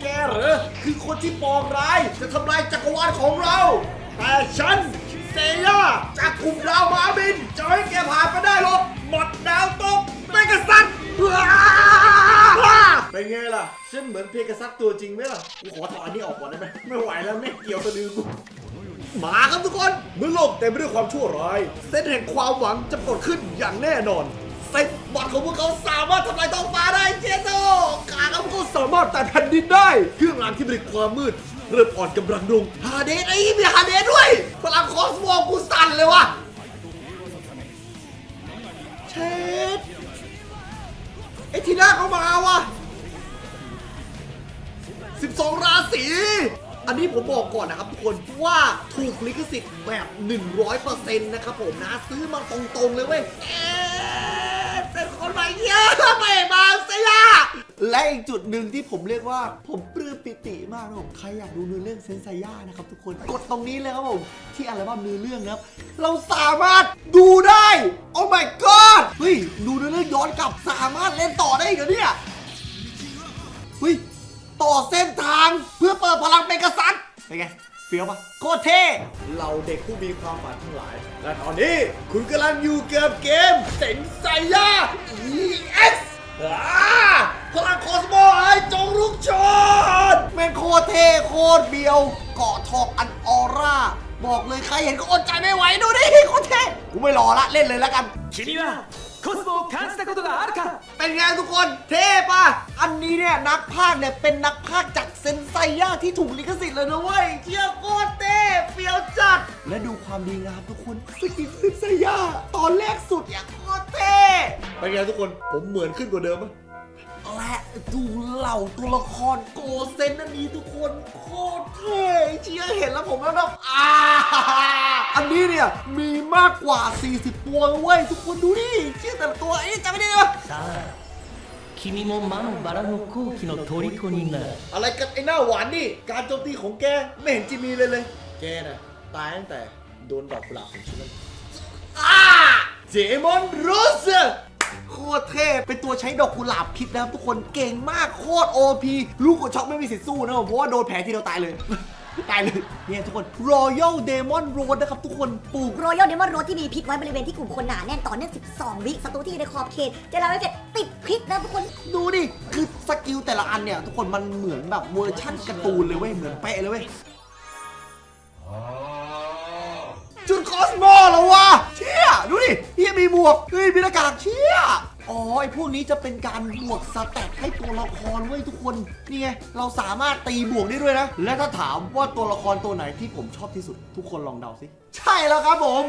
แกเหรอคือคนที่ปองร้าย จะทำลายจักรวาลของเรา แต่ฉันเซย่าจากกลุ่มดาวมาบิน จะให้แกผ่านไปได้หรอกหมดดาวตกเมกะซัตเป็นไงล่ะฉันเหมือนเพกาซัตตัวจริงไหมล่ะกูขอถอนนี้ออกก่อนได้ไหมไม่ไหวแล้วไม่เกี่ยวสะดือกูมาครับทุกคนเมื่อโลกเต็มไปด้วยความชั่วร้าย เส้นแห่งความหวังจะปรากฏขึ้นอย่างแน่นอน ซตบอลของพวกเขาสามารถทำลายท้องฟ้าได้เจโตขาของพวกเขาสามารถแต่แผ่นดินได้ เครื่องรางที่ผลิตความมืด เริ่มอ่อนกำลังลงฮาเดสไอ้มีฮาเดสด้วยพลังคอสโมกูสั่นเลยวะเชดไอ้ทีน่าเขามาวะ12 ราศีอันนี้ผมบอกก่อนนะครับทุกคนว่าถูกลิขสิทธิ์แบบ 100%นะครับผมนะ ซื้อมาตรงๆเลยเว้ย เป็นคนใหม่เยอะไมมาเสียและอีกจุดหนึ่งที่ผมเรียกว่าผมปลื้มปิติมากนะผมใครอยากดูเนื้อเรื่องเซนไซย่านะครับทุกคนกดตรงนี้เลยครับผมที่อัลบั้มเนื้อเรื่องนะครับเราสามารถดูได้โอ้ my god เฮ้ยดูเนื้อเรื่องย้อนกลับสามารถเล่นต่อได้อีกเหรอเนี่ยเฮ้ยต่อเส้นทางเพื่อเปิดพลังเป็นกษัตริย์เป็นไง เฟี้ยวปะโคตรเท่เราเด็กผู้มีความฝันทั้งหลาย และตอนนี้ คุณกำลังอยู่กับเกมเซ็งไซย่า EX อ่าพลังคอสโมไอจงลุกโชนแม่งโคตรเท่โคตรเบียว เกาะทองอันออร่า บอกเลยใครเห็นก็อดใจไม่ไหวดูดิโคตรเท่กูไม่รอละเล่นเลยแล้วกัน君はコスモを感じたことがあるか เป็นไงทุกคนเท่ปะอันนี้เนี่ยนักพากย์เนี่ยเป็นนักพากย์จากเซนไซย่าที่ถูกลิขสิทธิ์เลยนะเว้ยเชี่ยโคตรเท่เฟี้ยวจัด และดูความดีงามทุกคนสกินเซนไซย่าตอนแรกสุดอย่างโคตรเท่เป็นไงทุกคนผมเหมือนขึ้นกว่าเดิมปะและ ดูเหล่าตัวละครโกเซนอันนี้ทุกคนโคตรเท่เชี่ยเห็นแล้วผมแล้วแบบอ่าอันนี้เนี่ยมีมากกว่า 40 ตัวเว้ยทุกคนดูดิเชี่ยแต่ละตัวไอ้ยจำไม่ได้เลย さあ君も魔のバラの好奇の虜になる อะไรกันไอ้หน้าหวานนี่ การโจมตีของแกไม่เห็นจะมีเลยเลย แกน่ะ ตายตั้งแต่โดนดอกกุหลาบของฉันแล้วอ้าเจมอนรูส โคตรเท่เป็นตัวใช้ดอกกุหลาบพิษนะครับทุกคนเก่งมากโคตรโอพีลูกกดช็อกไม่มีสิทธิ์สู้นะผมเพราะว่าโดนแผลที่เราตายเลย ตายเลยเนี่ยทุกคน Royal Demon Road นะครับทุกคนปลูกรอยัลเดมอนโรที่มีพิษไว้บริเวณที่กลุ่มคนหนาแน่นต่อเนื่อง 12 วิศัตรูที่อยู่ในขอบเขตจะทำให้เสร็จติดพิษนะทุกคนดูดิ คือสกิลแต่ละอันเนี่ยทุกคนมันเหมือนแบบเวอร์ชั่นการ์ตูนเลยเว้ยเหมือนเป๊ะเลยเว้ยจุดคอสโมเหรอวะเชี่ย ดูดิเฮียมีหมวกเฮ้ยมีหน้ากากเชี่ยอ๋อไอพวกนี้จะเป็นการบวกสแตทให้ตัวละครเว้ยทุกคนนี่ไงเราสามารถตีบวกได้ด้วยนะ และถ้าถามว่าตัวละครตัวไหนที่ผมชอบที่สุด ทุกคนลองเดาสิ ใช่แล้วครับผม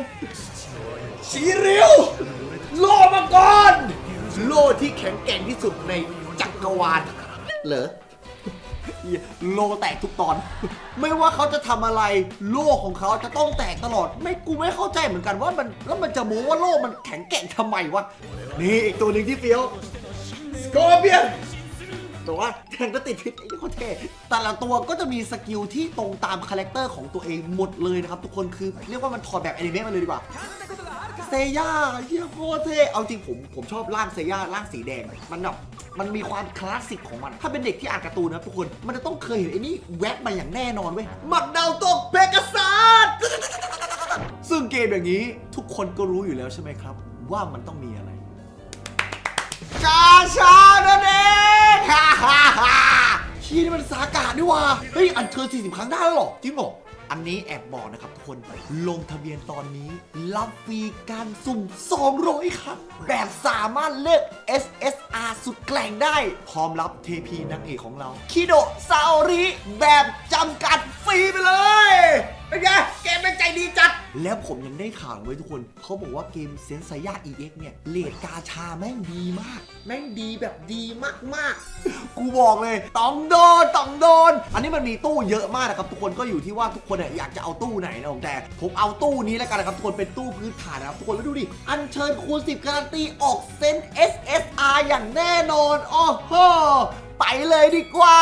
ชีริวโลมาก่อนโลที่แข็งแกร่งที่สุดในจักรวาลเหรอ โลแตกทุกตอน ไม่ว่าเขาจะทำอะไรโลของเขาจะต้องแตกตลอด ไม่กูไม่เข้าใจเหมือนกันว่ามันแล้วมันจะโม้ว่าโลมันแข็งแกร่งทำไมวะนี่อีกตัวหนึ่งที่เฟี้ยวสกอร์เปียนตัวแทงก็ติดพิษไอ้โคตรเท่แต่ละตัวก็จะมีสกิลที่ตรงตามคาแรคเตอร์ของตัวเองหมดเลยนะครับ ทุกคนคือเรียกว่ามันถอดแบบแอนิเมะมาเลยดีกว่า เซย่าเยี่ยโคตรเท่เอาจริงผมผมชอบร่างเซย่าร่างสีแดง มันแบบมันมีความคลาสสิกของมัน ถ้าเป็นเด็กที่อ่านการ์ตูนนะทุกคน มันจะต้องเคยเห็นไอ้นี่แวบมาอย่างแน่นอนเว้ยหมักดาวตกเพกาซัสซึ่งเกมอย่างนี้ทุกคนก็รู้อยู่แล้วใช่ไหมครับ ว่ามันต้องมีอะไร กาชานั่นเอง ฮ่าฮ่าฮ่าชี้นี่มันสากาดนี่ว่าเฮ้ยอันเชิญ40 ครั้งได้แล้วเหรอจริงเหรออันนี้แอบบอกนะครับทุกคนลงทะเบียนตอนนี้ รับฟรีการสุ่ม 200 ครับแบบสามารถเลือก SSR สุดแกล่งได้ พร้อมรับเทพีนางเอกของเรา คิโดซาอริ แบบจำกัดฟรีไปเลย เป็นไงเกมเป็นใจดีจัด แล้วผมยังได้ข่าวไว้ทุกคน เขาบอกว่าเกมเซนไซย่า EX เนี่ยเลดกาชาแม่งดีมาก แม่งดีแบบดีมากๆ กูบอกเลยต้องโดนต้องโดน อันนี้มันมีตู้เยอะมากนะครับทุกคนก็อยู่ที่ว่าทุกคนเนี่ยอยากจะเอาตู้ไหนนะผมแต่ผมเอาตู้นี้แล้วกันนะครับทุกคนเป็นตู้พื้นฐานนะครับทุกคนแล้วดูดิ อันเชิญคูณ10การันตีออกเซน SSR อย่างแน่นอนโอ้โหไปเลยดีกว่า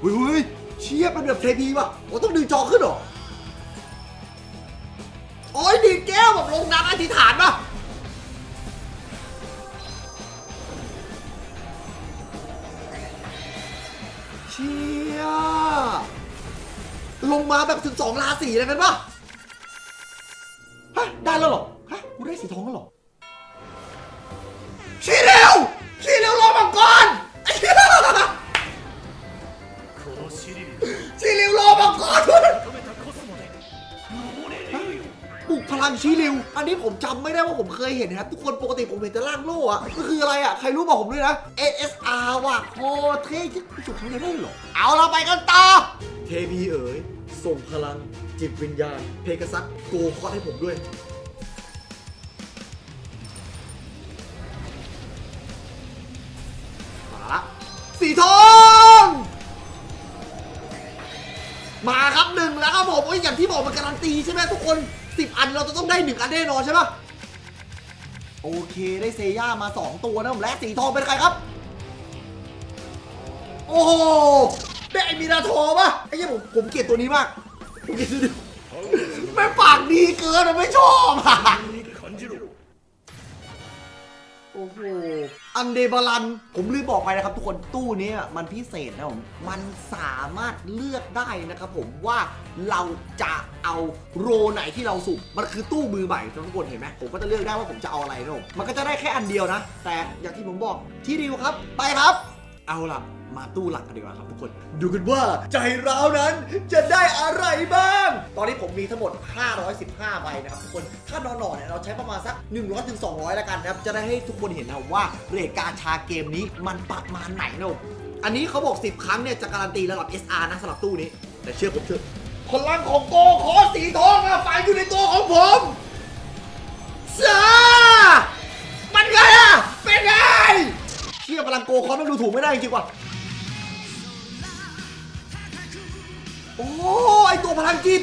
เฮ้ยเฮ้ยเชียยเป็นแบบเทพีว่ะโอ้ต้องดึงจอขึ้นหรอโอ้ยดีแก้วแบบลงน้ำอธิษฐานป่ะเชี่ยลงมาแบบถึงสองราสีเลยเป็นป่ะฮะได้แล้วหรอฮะกูได้สีทองแล้วหรอ ชีริว อันนี้ผมจำไม่ได้ว่าผมเคยเห็นนะครับทุกคนปกติผมเห็นแต่ล่างโล่อะก็คืออะไรอะใครรู้บอกผมด้วยนะ SSR ว่ะโคตรเท่ที่จุดครั้งเดียวได้เหรอ เอาเราไปกันต่อ เทพีเอ๋ยส่งพลังจิตวิญญาณ เพกาซัสโกคอสให้ผมด้วยมาละสีทองมาครับหนึ่งแล้วครับผมเอ้ยอย่างที่บอกมันการันตีใช่ไหมทุกคน สิบอันเราจะต้องได้หนึ่งอันแน่นอนใช่ปะโอเคได้เซย่ามาสองตัวนะผมและสีทองเป็นใครครับ โอ้โหได้ไอมินาโทปะไอ้เหี้ยผมผมเกลียดตัวนี้มากผมเกลียดตัวนี้ไม่ปากดีเกินอะไม่ชอบอะโอ้โห อันเดบาลัน ผมลืมบอกไปนะครับ ทุกคนตู้นี้มันพิเศษนะผม มันสามารถเลือกได้นะครับผมว่าเราจะเอาโรไหนที่เราสุ่มมันคือตู้มือใหม่ทุกคนเห็นไหมผมก็จะเลือกได้ว่าผมจะเอาอะไรนะผมมันก็จะได้แค่อันเดียวนะ แต่อย่างที่ผมบอกที่ดิวครับ ไปครับ เอาล่ะ มาตู้หลักกันดีกว่าครับทุกคน ดูกันว่าใจร้าวนั้นจะได้อะไรบ้าง ตอนนี้ผมมีทั้งหมด 515 ใบนะครับทุกคน ถ้านอนๆเนี่ยเราใช้ประมาณสัก 100ถึง200 แล้วกันนะครับ จะได้ให้ทุกคนเห็นนะว่าเรทการชาเกมนี้มันประมาณไหนนะอันนี้เขาบอก 10 ครั้งเนี่ยจะการันตีระดับ SR นะสำหรับตู้นี้ แต่เชื่อผมเถอะพลังของโกขอสีทองอะฝังอยู่ในตัวของผมซ่า ยพลังโกคอนมันดูถูกไม่ได้จริงว่ะโอ้ไอตัวพลังจิต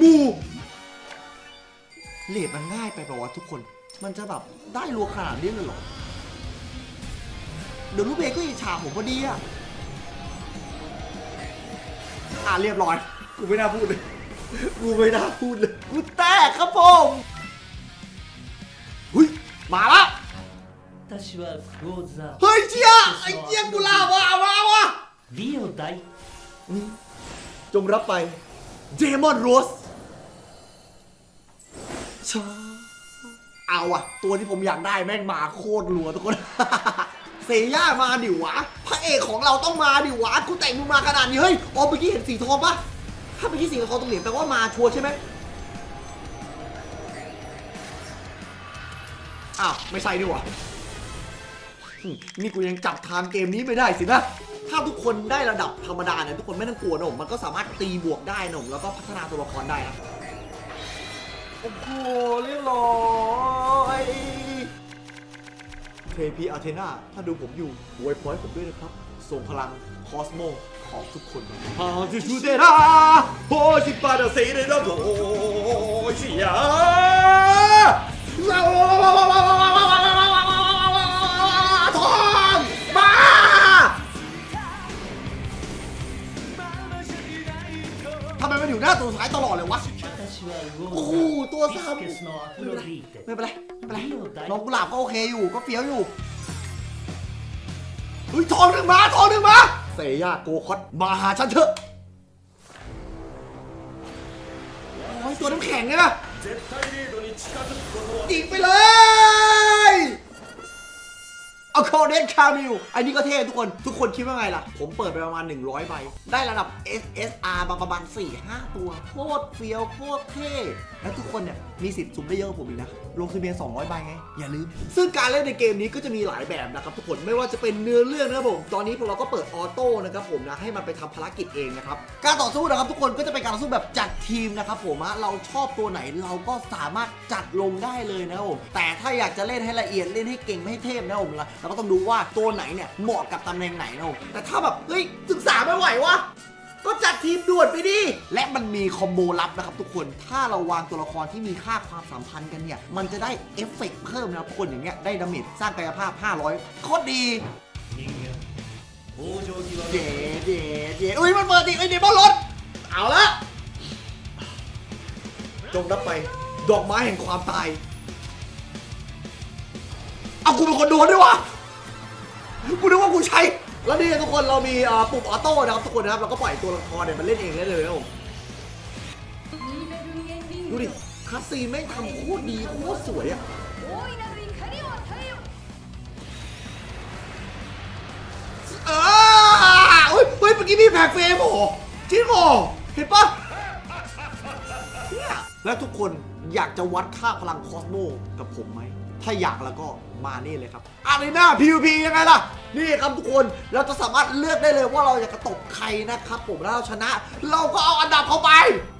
มูเลดมันง่ายไปแบบว่าทุกคน มันจะแบบได้รัวขนาดนี้เลยเหรอ เดี๋ยวลูกเบก็อิจฉาผมพอดีอะอะเรียบร้อย กูไม่น่าพูดเลย กูไม่น่าพูดเลย กูแตกครับผมเฮ้ย มาละ 私はクォーザー เฮ้ยเชียไอ้เจียงกุลาบว่ะเอามาเอาวะ リオ大 นี่จงรับไปเดมอนโรสชาเอาอะตัวที่ผมอยากได้แม่งมาโคตรรัวทุกคน เซย่ามาดิวะ พระเอกของเราต้องมาดิวะ กูแต่งมึงมาขนาดนี้ เฮ้ยอ๋อเมื่อกี้เห็นสีทองปะ ถ้าเมื่อกี้สีทองตรงเหรียญแปลว่ามาชัวร์ใช่ไหมอ้าว ไม่ใช่นี่หว่าอืมนี่กูยังจับทางเกมนี้ไม่ได้สินะ ถ้าทุกคนได้ระดับธรรมดาเนี่ยทุกคนไม่ต้องกลัวนะผมมันก็สามารถตีบวกได้นะผมแล้วก็พัฒนาตัวละครได้นะโอ้โหเรียบร้อยเทพีอาเทนาถ้าดูผมอยู่อวยพรให้ผมด้วยนะครับ ส่งพลัง คอสโมของทุกคนฮาจิชูเดราโฮชิปาดาเซเดราโอชิยาเราทองมาทำไมมันอยู่หน้าตัวสายตลอดเลยวะ โอ้โห ตัวซ้ำไม่เป็นไร ไม่เป็นไรไม่เป็นไรลองกุหลาบก็โอเคอยู่ ก็เฟี้ยวอยู่เฮ้ยทองหนึ่งมาทองหนึ่งมา เซย่าโกคอตมาหาฉันเถอะโอ้ยตัวน้ำแข็งไงล่ะยิงไปเลย เอาคเดนคามิลอันนี้ก็เท่ทุกคน ทุกคนคิดว่าไงล่ะ ผมเปิดไปประมาณ 100ใบ ได้ระดับ SSR มาประมาณ 4-5 ตัว โคตรเฟี้ยว โคตรเท่ แล้วทุกคนเนี่ย มีสิทธิ์สุ่มได้เยอะกว่าผมอีกนะ ลงทะเบียน 200 ใบไง อย่าลืม ซึ่งการเล่นในเกมนี้ก็จะมีหลายแบบนะครับทุกคน ไม่ว่าจะเป็นเนื้อเรื่องนะครับผม ตอนนี้พวกเราก็เปิดออโต้นะครับผมนะ ให้มันไปทำภารกิจเองนะครับ การต่อสู้นะครับทุกคน ก็จะเป็นการต่อสู้แบบจัดทีมนะครับผมฮะเราชอบตัวไหนเราก็สามารถจัดลงได้เลยนะครับผมแต่ถ้าอยากจะเล่นให้ละเอียดเล่นให้เก่งไม่ให้เทพนะผมเราก็ต้องดูว่าตัวไหนเนี่ยเหมาะกับตำแหน่งไหนเนาะแต่ถ้าแบบเฮ้ยศึกษาไม่ไหววะก็จัดทีมด่วนไปดิ และมันมีคอมโบลับนะครับทุกคน ถ้าเราวางตัวละครที่มีค่าความสัมพันธ์กันเนี่ย มันจะได้เอฟเฟกเพิ่มนะครับคนอย่างเงี้ย ได้ดาเมจสร้างกายภาพ 500 โคตรดี เด็ดเด็ดเด็ดอุ้ยมันเปิดดิเอ้ยเดบอลรถ เอาละ จงรับไป ดอกไม้แห่งความตาย เอากูเป็นคนโดนด้วยวะกูนึกว่ากูใช้ แล้วนี่ทุกคนเรามีปุ่มออโต้นะครับทุกคนนะครับเราก็ปล่อยตัวละครเนี่ยมันเล่นเองได้เลยนะครับผมดูดิคัสซีนแม่งทำโคตรดีโคตรสวยอะเออเฮ้ยเฮ้ยเมื่อกี้มีแพ็กเฟรมเหรอจริงเหอเห็นปะเนี่ยแล้วทุกคนอยากจะวัดค่าพลังคอสโมกับผมไหม ถ้าอยากแล้วก็มานี่เลยครับอารีนาพีพียังไงล่ะ นี่ครับทุกคนเราจะสามารถเลือกได้เลยว่าเราอยากจะตบใครนะครับผมแล้วเราชนะ เราก็เอาอันดับเข้าไป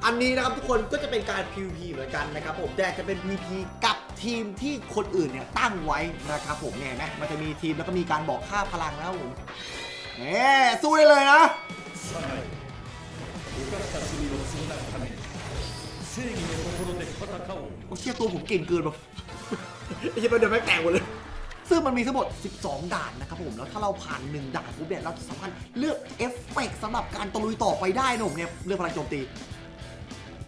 อันนี้นะครับทุกคนก็จะเป็นการ PVP เหมือนกันนะครับผมแต่จะเป็น VP กับทีมที่คนอื่นเนี่ยตั้งไว้นะครับผมเนี่ยไหมมันจะมีทีมแล้วก็มีการบอกค่าพลังแล้วผมเอ๊สู้ได้เลยนะโอเคตัวผมเก่งเกินแบบ ไอ้เหี้ยมันเดินไม่แตกหมดเลย ซึ่งมันมีทั้งหมด 12 ด่านนะครับผม แล้วถ้าเราผ่าน 1 ด่านปุ๊บเนี่ยเราจะสามารถเลือกเอฟเฟกต์สำหรับการตะลุยต่อไปได้นะผมเนี่ยเรื่องพลังโจมตี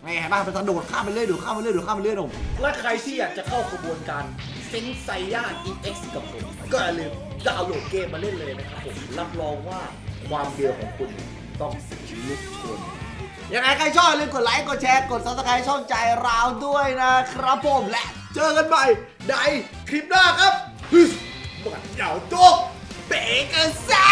ไงเห็นป่ะมันจะโดดข้ามไปเรื่อยโดดข้ามไปเรื่อยโดดข้ามไปเรื่อยนะผม และใครที่อยากจะเข้าขบวนการเซนไซย่า EX กับผม ก็อย่าลืมดาวน์โหลดเกมมาเล่นเลยนะครับผม รับรองว่าความเดือดของคุณต้องลุกโชน ยังไงใครชอบอย่าลืมกดไลค์ กดแชร์ กด subscribe ช่องใจเราด้วยนะครับผมและ เจอกันใหม่ในคลิปหน้าครับบัดเหยาโจ๊กเบเกอร์ซ่า